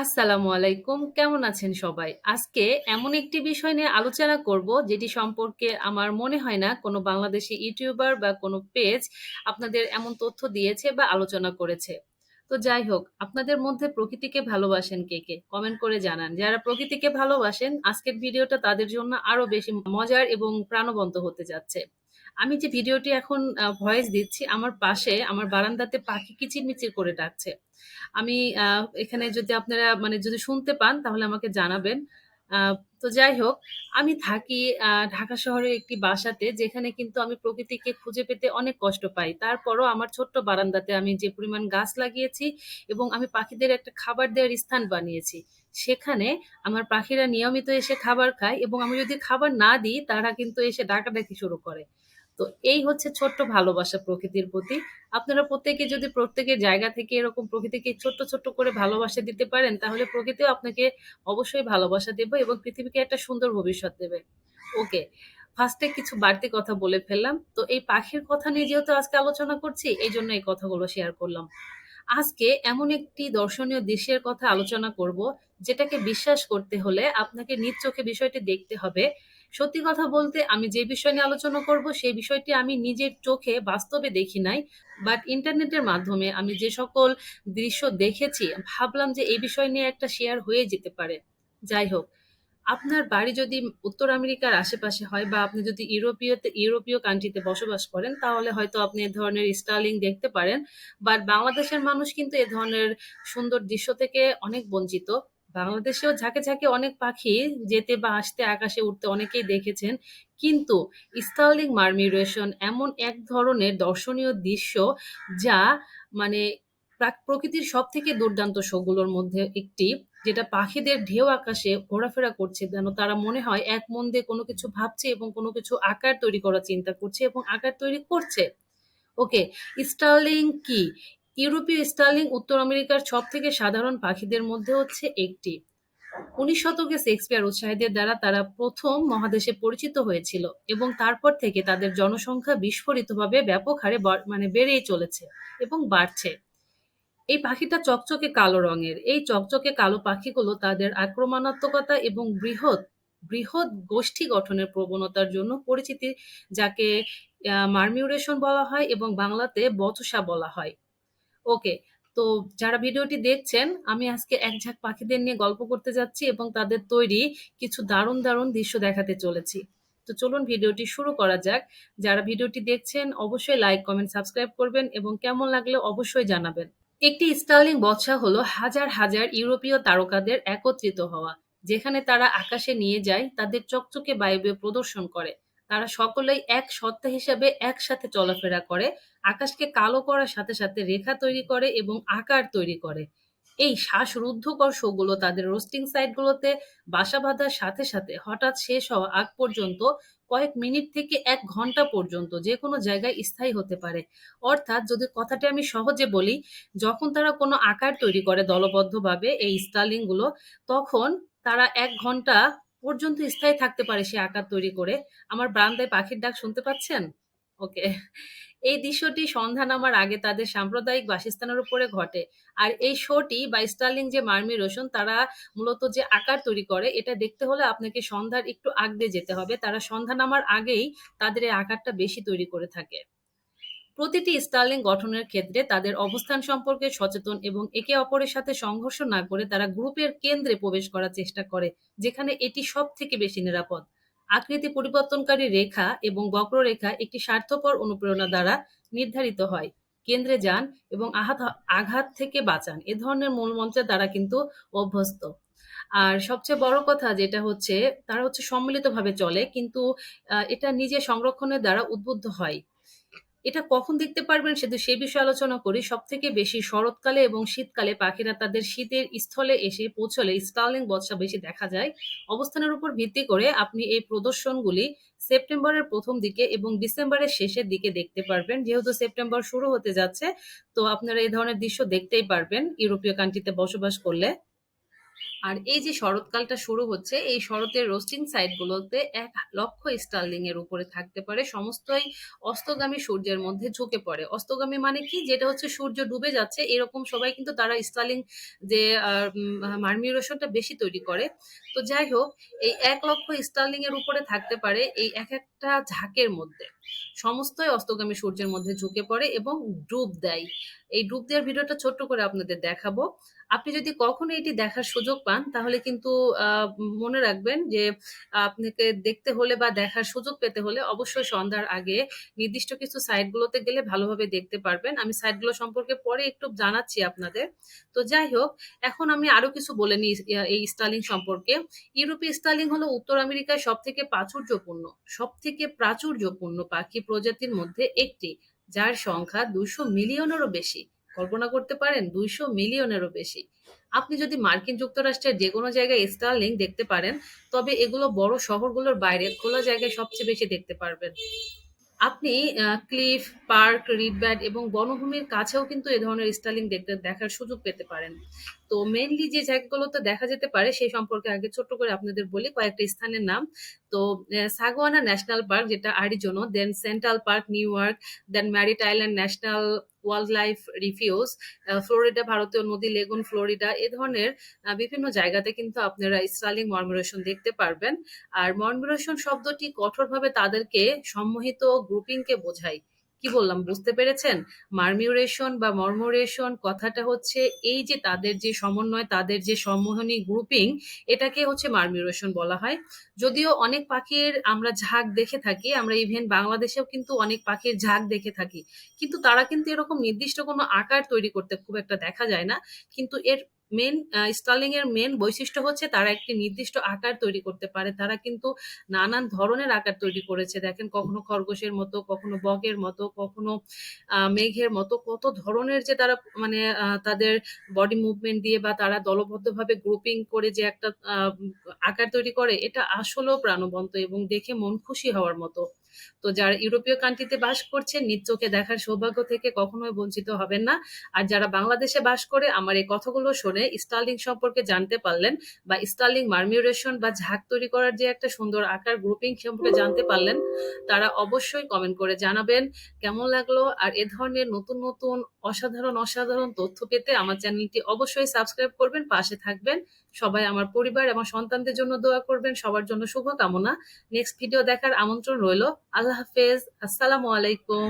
আসসালামু আলাইকুম। কেমন আছেন সবাই? আজকে এমন একটি বিষয় নিয়ে আলোচনা করব যেটি সম্পর্কে আমার মনে হয় না কোনো বাংলাদেশি ইউটিউবার বা কোনো পেজ আপনাদের এমন তথ্য দিয়েছে বা আলোচনা করেছে। তো যাই হোক, আপনাদের মধ্যে প্রকৃতিকে ভালোবাসেন কে, কে? কমেন্ট করে জানান। যারা প্রকৃতিকে ভালোবাসেন আজকের ভিডিওটা তাদের জন্য আরও বেশি মজার এবং প্রাণবন্ত হতে যাচ্ছে। আমি যে ভিডিওটি এখন ভয়েস দিচ্ছি আমার পাশে আমার বারান্দাতে পাখি কিচিরমিচির করে ডাকছে। আমি এখানে যদি আপনারা মানে যদি শুনতে পান তাহলে আমাকে জানাবেন। তো যাই হোক, আমি থাকি ঢাকা শহরের একটি বাসাতে যেখানে কিন্তু আমি প্রকৃতিকে খুঁজে পেতে অনেক কষ্ট পাই। তারপরও আমার ছোট্ট বারান্দাতে আমি যে পরিমাণ গাছ লাগিয়েছি এবং আমি পাখিদের একটা খাবার দেওয়ার স্থান বানিয়েছি। সেখানে আমার পাখিরা নিয়মিত এসে খাবার খায় এবং আমি যদি খাবার না দিই তারা কিন্তু এসে ডাকাডাকি শুরু করে। তো এই হচ্ছে ছোট্ট ভালোবাসা প্রকৃতির প্রতি। আপনারা প্রত্যেকে যদি প্রত্যেকের জায়গা থেকে এরকম প্রকৃতিকে ছোট্ট, ছোট্ট করে ভালোবাসা দিতে পারেন, তাহলে প্রকৃতিও আপনাকে অবশ্যই ভালোবাসা দেবে এবং পৃথিবীকে একটা সুন্দর ভবিষ্যৎ দেবে। ওকে, ফার্স্টে কিছু বাড়তি কথা বলে ফেললাম। তো এই পাখির কথা নিয়ে যেহেতু আজকে আলোচনা করছি, এই জন্য এই কথাগুলো শেয়ার করলাম। আজকে এমন একটি দর্শনীয় দৃশ্যের কথা আলোচনা করব, যেটাকে বিশ্বাস করতে হলে আপনাকে নিজ চোখে বিষয়টি দেখতে হবে। সত্যি কথা বলতে আমি যে বিষয় নিয়ে আলোচনা করব, সেই বিষয়টি আমি নিজের চোখে বাস্তবে দেখি নাই। বাট ইন্টারনেটের মাধ্যমে আমি যে সকল দৃশ্য দেখেছি, ভাবলাম যে এই বিষয় নিয়ে একটা শেয়ার হয়ে যেতে পারে। যাই হোক, আপনার বাড়ি যদি উত্তর আমেরিকার আশেপাশে হয় বা আপনি যদি ইউরোপীয়তে ইউরোপীয় কান্ট্রিতে বসবাস করেন, তাহলে হয়তো আপনি এ ধরনের স্টার্লিং দেখতে পারেন। বাট বাংলাদেশের মানুষ কিন্তু এ ধরনের সুন্দর দৃশ্য থেকে অনেক বঞ্চিত। বাংলাদেশেও ঝাঁকে, ঝাঁকে অনেক পাখি যেতে বা আসতে, আকাশে উঠতে অনেকেই দেখেছেন। কিন্তু স্টার্লিং মারমিউরেশন এমন এক ধরনের দর্শনীয় দৃশ্য যা মানে প্রাক প্রকৃতির সবথেকে দুর্দান্ত শোগুলোর মধ্যে একটি। যেটা পাখিদের ঢেউ আকাশে ঘোরাফেরা করছে যেন তারা মনে হয় এক মন দিয়ে কোনো কিছু ভাবছে এবং কোনো কিছু আকার তৈরি করার চিন্তা করছে এবং আকার তৈরি করছে। ওকে, স্টার্লিং কি? ইউরোপীয় স্টার্লিং উত্তর আমেরিকার সব থেকে সাধারণ পাখিদের মধ্যে হচ্ছে একটি। ১৯ শতকে শেক্সপিয়ার উৎসাহীদের দ্বারা তারা প্রথম মহাদেশে পরিচিত হয়েছিল এবং তারপর থেকে তাদের জনসংখ্যা বিস্ফোরিতভাবে ব্যাপক হারে মানে বেড়েই চলেছে এবং বাড়ছে। এই পাখিটা চকচকে কালো রঙের। এই চকচকে কালো পাখিগুলো তাদের আক্রমণাত্মকতা এবং বৃহৎ, বৃহৎ গোষ্ঠী গঠনের প্রবণতার জন্য পরিচিতি যাকে মারমিউরেশন বলা হয় এবং বাংলাতে বচসা বলা হয়। ওকে, তো যারা ভিডিওটি দেখছেন, আমি আজকে এক ঝাঁক পাখিদের নিয়ে গল্প করতে যাচ্ছি এবং তাদের তৈরি কিছু দারুণ, দারুণ দৃশ্য দেখাতে চলেছি। তো চলুন ভিডিওটি শুরু করা যাক। যারা ভিডিওটি দেখছেন অবশ্যই লাইক, কমেন্ট, সাবস্ক্রাইব করবেন এবং কেমন লাগলে অবশ্যই জানাবেন। একটি স্টার্লিং বচসা হলো হাজার, হাজার ইউরোপীয় তারকাদের একত্রিত হওয়া, যেখানে তারা আকাশে নিয়ে যায় তাদের চকচকে বায়বীয় প্রদর্শন করে। তারা সকলেই এক সত্তা হিসাবে একসাথে চলাফেরা করে, আকাশকে কালো করার সাথে, সাথে রেখা তৈরি করে এবং আকার তৈরি করে। এই শ্বাসরুদ্ধকর শো গুলো তাদের রোস্টিং সাইট গুলোতে বাসা বাঁধার সাথে, সাথে হঠাৎ শেষ হওয়া আগ পর্যন্ত কয়েক মিনিট থেকে এক ঘণ্টা পর্যন্ত যেকোনো জায়গায় স্থায়ী হতে পারে। অর্থাৎ যদি কথাটি আমি সহজে বলি, যখন তারা কোনো আকার তৈরি করে দলবদ্ধভাবে এই স্টার্লিংগুলো, তখন তারা এক ঘণ্টা পর্যন্ত স্থায়ী থাকতে পারে সে আকার তৈরি করে। আমার বারান্দায় পাখির ডাক শুনতে পাচ্ছেন? ওকে। এই দৃশ্যটি সন্ধ্যা নামার আগে তাদের সাম্প্রদায়িক বাসস্থানের উপরে ঘটে। আর এই শোটি বা স্টার্লিং যে মার্মি রোশন তারা মূলত যে আকার তৈরি করে, এটা দেখতে হলে আপনাকে সন্ধ্যার একটু আগ যেতে হবে। তারা সন্ধ্যা নামার আগেই তাদের এই আকারটা বেশি তৈরি করে থাকে। প্রতিটি স্টার্লিং গঠনের ক্ষেত্রে তাদের অবস্থান সম্পর্কে সচেতন এবং একে অপরের সাথে সংঘর্ষ না করে তারা গ্রুপের কেন্দ্রে প্রবেশ করার চেষ্টা করে, যেখানে এটি সব থেকে বেশি নিরাপদ। আকৃতি পরিবর্তনকারী রেখা এবং বক্ররেখা একটি স্বার্থপর অনুপ্রেরণা দ্বারা নির্ধারিত হয়। কেন্দ্রে যান এবং আহাত আঘাত থেকে বাঁচান। এ ধরনের মূলমন্ত্রের দ্বারা কিন্তু অভ্যস্ত। আর সবচেয়ে বড় কথা যেটা হচ্ছে, তারা হচ্ছে সম্মিলিতভাবে চলে কিন্তু এটা নিজে সংরক্ষণের দ্বারা উদ্বুদ্ধ হয়। এটা কখন দেখতে পারবেন শুধু সে বিষয়ে আলোচনা করি। সব থেকে বেশি শরৎকালে এবং শীতকালে পাখিরা তাদের শীতের স্থলে এসে পৌঁছলে স্টার্লিং বচসা বেশি দেখা যায়। অবস্থানের উপর ভিত্তি করে আপনি এই প্রদর্শনগুলি সেপ্টেম্বরের প্রথম দিকে এবং ডিসেম্বরের শেষের দিকে দেখতে পারবেন। যেহেতু সেপ্টেম্বর শুরু হতে যাচ্ছে, তো আপনারা এই ধরনের দৃশ্য দেখতেই পারবেন ইউরোপীয় কান্ট্রিতে বসবাস করলে। আর এই যে শরৎকালটা শুরু হচ্ছে, এই শরতের রোস্টিং সাইটগুলোতে এক লক্ষ স্টার্লিং এর উপরে থাকতে পারে। সমস্তই অস্তগামী সূর্যের মধ্যে ঝুঁকে পড়ে। অস্তগামী মানে কি? যেটা হচ্ছে সূর্য ডুবে যাচ্ছে, এরকম সবাই কিন্তু তারা স্টার্লিং যে মার্মিউরেশনটা বেশি তৈরি করে। তো যাই হোক, এই এক লক্ষ স্টার্লিং এর উপরে থাকতে পারে এই এক একটা ঝাঁকের মধ্যে। সমস্তই অস্তগামী সূর্যের মধ্যে ঝুঁকে পড়ে এবং ডুব দেয়। এই ডুব দেওয়ার ভিডিওটা ছোট্ট করে আপনাদের দেখাবো। আপনি যদি কখনো এটি দেখার সুযোগ পান, তাহলে কিন্তু মনে রাখবেন যে, আপনাকে দেখতে হলে বা দেখার সুযোগ পেতে হলে অবশ্যই সন্ধ্যার আগে নির্দিষ্ট কিছু সাইটগুলোতে গেলে ভালোভাবে দেখতে পারবেন। আমি সাইটগুলো সম্পর্কে পরে একটু জানাচ্ছি আপনাদের। তো যাই হোক, এখন আমি আরও কিছু বলে নিই এই স্টালিং সম্পর্কে। ইউরোপীয় স্টার্লিং হলো উত্তর আমেরিকায় সব থেকে প্রাচুর্যপূর্ণ সব থেকে প্রাচুর্যপূর্ণ পাখি প্রজাতির মধ্যে একটি, যার সংখ্যা দুশো মিলিয়নেরও বেশি। কল্পনা করতে পারেন দুইশো মিলিয়নেরও বেশি। আপনি যদি মার্কিন যুক্তরাষ্ট্রের যে কোনো জায়গায় স্টারলিং দেখতে পারেন, তবে এগুলো বড় শহরগুলোর বাইরে খোলা জায়গায় সবচেয়ে বেশি দেখতে পারবেন। আপনি ক্লিফ, পার্ক রিডব্যাট এবং বনভূমির কাছেও কিন্তু এ ধরনের স্টার্লিং দেখতে, দেখার সুযোগ পেতে পারেন। তো মেনলি যে জায়গাগুলোতে দেখা যেতে পারে, সেই সম্পর্কে আগে ছোট্ট করে আপনাদের বলি কয়েকটা স্থানের নাম। তো সাগোয়ানা ন্যাশনাল পার্ক যেটা Arizona then central park New York then Merritt island national wildlife refuge Florida ভারতীয় নদী, লেগুন, ফ্লোরিডা, এ ধরনের বিভিন্ন জায়গাতে কিন্তু আপনারা স্টার্লিং মর্মরেশন দেখতে পারবেন। আর মর্মরেশন শব্দটি কঠোরভাবে তাদেরকে সম্মোহিত গ্রুপিংকে বোঝায়। কি বললাম, বুঝতে পেরেছেন? মার্মিউরেশন বা মর্মোরেশন কথাটা হচ্ছে এই যে তাদের যে সমন্বয়, তাদের যে সম্মোহনী গ্রুপিং এটাকে হচ্ছে মার্মিউরেশন বলা হয়। যদিও অনেক পাখির আমরা ঝাঁক দেখে থাকি, আমরা ইভেন বাংলাদেশেও কিন্তু অনেক পাখির ঝাঁক দেখে থাকি। কিন্তু তারা কিন্তু এরকম নির্দিষ্ট কোনো আকার তৈরি করতে খুব একটা দেখা যায় না। কিন্তু এর মেন স্টার্লিং এর মেন বৈশিষ্ট্য হচ্ছে তারা একটি নির্দিষ্ট আকার তৈরি করতে পারে। তারা কিন্তু নানান ধরনের আকার তৈরি করেছে। দেখেন, কখনো খরগোশের মতো, কখনো বগের মতো, কখনো মেঘের মতো। কত ধরনের যে তারা মানে তাদের বডি মুভমেন্ট দিয়ে বা তারা দলবদ্ধভাবে গ্রুপিং করে যে একটা আকার তৈরি করে, এটা আসলেও প্রাণবন্ত এবং দেখে মন খুশি হওয়ার মতো। তো যারা ইউরোপীয় কান্ট্রিতে বাস করছেন চোখে দেখার সৌভাগ্য থেকে কখনোই বঞ্চিত হবেন না। আর যারা বাংলাদেশে বাস করে, আমার এই কথাগুলো শুনে স্টার্লিং সম্পর্কে জানতে পারলেন বা স্টার্লিং মার্মিউরেশন বা ঝাঁক তৈরি করার যে একটা সুন্দর আকার গ্রুপিং সম্পর্কে জানতে পারলেন, তারা অবশ্যই কমেন্ট করে জানাবেন। কেমন লাগল? আর এ ধরনের নতুন নতুন অসাধারণ অসাধারণ তথ্য পেতে আমার চ্যানেলটি অবশ্যই সাবস্ক্রাইব করবেন, পাশে থাকবেন। সবাই আমার পরিবার এবং সন্তানদের জন্য দোয়া করবেন। সবার জন্য শুভ কামনা নেক্সট ভিডিও দেখার আমন্ত্রণ রইল। আল্লাহ হাফেজ। আসসালামু আলাইকুম।